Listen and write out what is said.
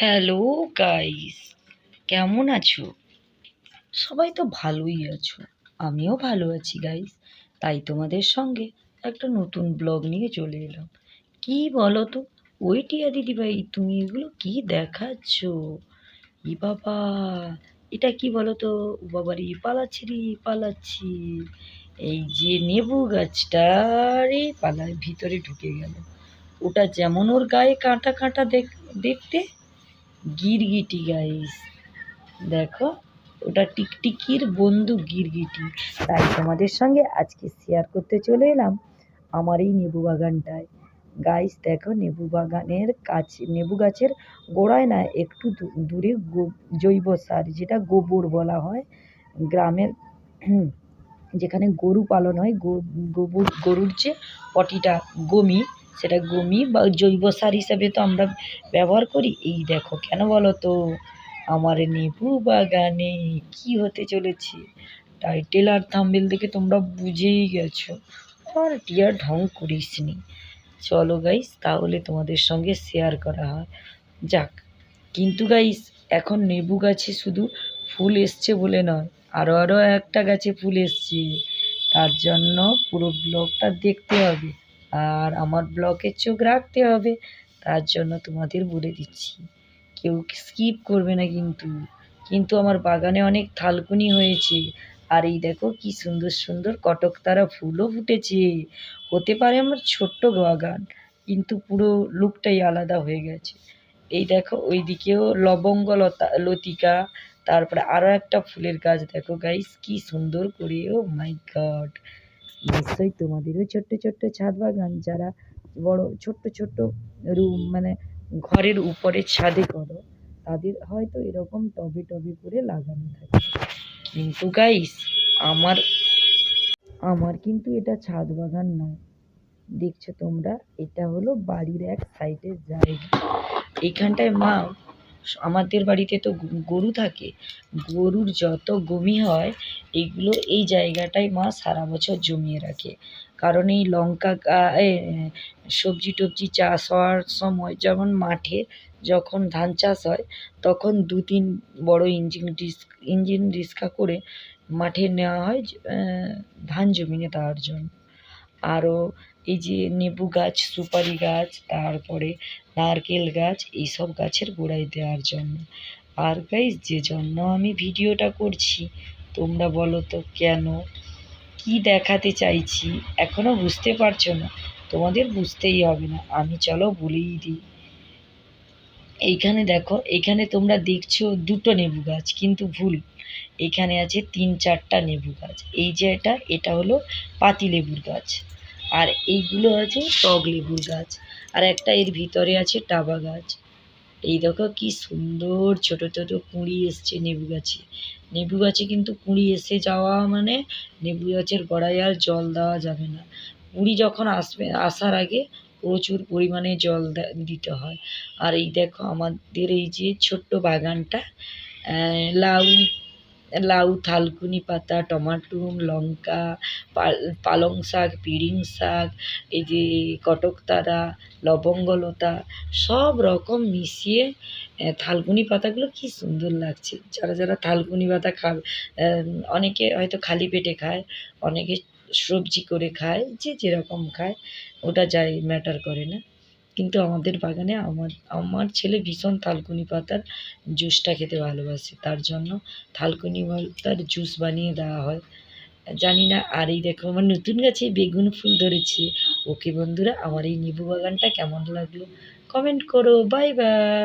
Hello guys, কেমন আছো? সবাই তো ভালোই আছো, আমিও ভালো আছি গাইস। তাই তোমাদের সঙ্গে একটা নতুন ব্লগ নিয়ে চলে এলাম। কি বলো তো ওই টিয়া দিদিভাই তুমি এগুলো কি দেখাচ্ছ? ই বাবা, এটা কি বলো তো বাবার পালাচ্ছি রে পালাচ্ছি। এই যে নেবু গাছটা রে পালার ভিতরে ঢুকে গেল। ওটা যেমন ওর গায়ে কাঁটা কাঁটা দেখ, দেখতে গিরগিটি গাইস দেখো, ওটা টিকটিকির বন্ধু গিরগিটি। তাই তোমাদের সঙ্গে আজকে শেয়ার করতে চলে এলাম আমার এই নেবু বাগানটায়। গাইস দেখো, নেবু বাগানের কাছে, নেবু গাছের গোড়ায় না একটু দূরে জৈব সার, যেটা গোবর বলা হয়, গ্রামের, যেখানে গরু পালন হয়, গো- গোবর, গরুর যে পটিটা, গমি সেটা গমি বা জৈব সার হিসাবে তো আমরা ব্যবহার করি। এই দেখো, কেন বলো তো? আমার নেবু বাগানে কি হতে চলেছে? টাইটেল আর থাম্বেল দেখে তোমরা বুঝেই গেছো। আর টিয়ার ঢং করিস নি। চলো গাইস তাহলে তোমাদের সঙ্গে শেয়ার করা হয়। যাক, কিন্তু গাইস এখন নেবু গাছে শুধু ফুল এসছে বলে নয় আরও আরও একটা গাছে ফুল এসছে। তার জন্য পুরো ব্লগটা দেখতে হবে। আর আমার ব্লগে চোখ রাখতে হবে। তার জন্য তোমাদের বলে দিচ্ছি। কেউ স্কিপ করবে না কিন্তু। কিন্তু আমার বাগানে অনেক থালকুনি হয়েছে। আর এই দেখো কি সুন্দর সুন্দর কটকতারা ফুলও ফুটেছে। হতে পারে আমার ছোট্ট বাগান, কিন্তু পুরো লুকটাই আলাদা হয়ে গেছে। এই দেখো ওইদিকেও লবঙ্গ লতা, লতিকা, তারপরে আরও একটা ফুলের গাছ। দেখো গাইস কি সুন্দর করে ও মাই গড নিশ্চয়ই তোমাদেরও ছোট্ট ছোট্ট ছাদ বাগান যারা বড় ছোট্ট ছোট্ট রুম মানে ঘরের উপরে ছাদে করো, তাদের হয়তো এরকম টবে টবে করে লাগানো থাকে। কিন্তু গাইস আমার আমার কিন্তু এটা ছাদ বাগান নয়। দেখছ তোমরা? এটা হলো বাড়ির এক সাইডের জায়গা। এইখানটায় মা আমাদের বাড়িতে তো গরু থাকে। গরুর যত গমি হয় এইগুলো এই জায়গাটায় মা সারা বছর জমিয়ে রাখে। কারণ এই লঙ্কা সবজি টবজি চাষ হওয়ার সময় যেমন মাঠে যখন ধান চাষ হয়, তখন দু তিন বড় ইঞ্জিন ডিস, ইঞ্জিন রিক্সা করে মাঠে নেওয়া হয় ধান জমিয়ে দেওয়ার জন্য। আরও এই যে নেবু গাছ, সুপারি গাছ, তারপরে নারকেল গাছ, এইসব গাছের গোড়ায় দেওয়ার জন্য। আর গাইস যে জন্য আমি ভিডিওটা করছি, তোমরা বলো তো কেন? কি দেখাতে চাইছি? এখনও বুঝতে পারছ না? তোমাদের বুঝতেই হবে না। আমি চলো বলেই দিই। এইখানে দেখো এইখানে তোমরা দেখছ দুটো নেবু গাছ, কিন্তু ভুল। এখানে আছে তিন চারটা নেবু গাছ। এই যে এটা এটা হলো পাতি লেবুর গাছ। আর এইগুলো আছে টক লেবুর গাছ। আর একটা এর ভিতরে আছে টাবা গাছ। এই দেখো কি সুন্দর ছোট ছোট কুঁড়ি এসছে লেবু গাছে। লেবু গাছে কিন্তু কুঁড়ি এসে যাওয়া মানে লেবু গাছের গোড়ায় আর জল দেওয়া যাবে না। কুঁড়ি যখন আসবে, আসার আগে প্রচুর পরিমাণে জল দিতে হয়। আর এই দেখো আমাদের এই যে ছোট্ট বাগানটা লাউ লাউ, থালকুনি পাতা টমাটো লঙ্কা, পাল- শাক পিড়িং শাক, এই যে কটকতারা লবঙ্গলতা সব রকম মিশিয়ে থালকুনি পাতাগুলো কি সুন্দর লাগছে। যারা যারা থালকুনি পাতা খাবে অনেকে হয়তো খালি পেটে খায়, অনেকে সবজি করে খায়, যে যেরকম খায়, ওটা যাই ম্যাটার করে না। কিন্তু আমাদের বাগানে আমার আমার ছেলে ভীষণ থালকুনি পাতার জুসটা খেতে ভালোবাসে। তার জন্য থালকুনি পাতার জুস বানিয়ে দেওয়া হয়। জানি না, আর এই দেখো আমার নতুন গাছে বেগুন ফুল ধরেছে। ওকে বন্ধুরা, আমার এই নিবু বাগানটা কেমন লাগল? কমেন্ট করো, বাই বাই।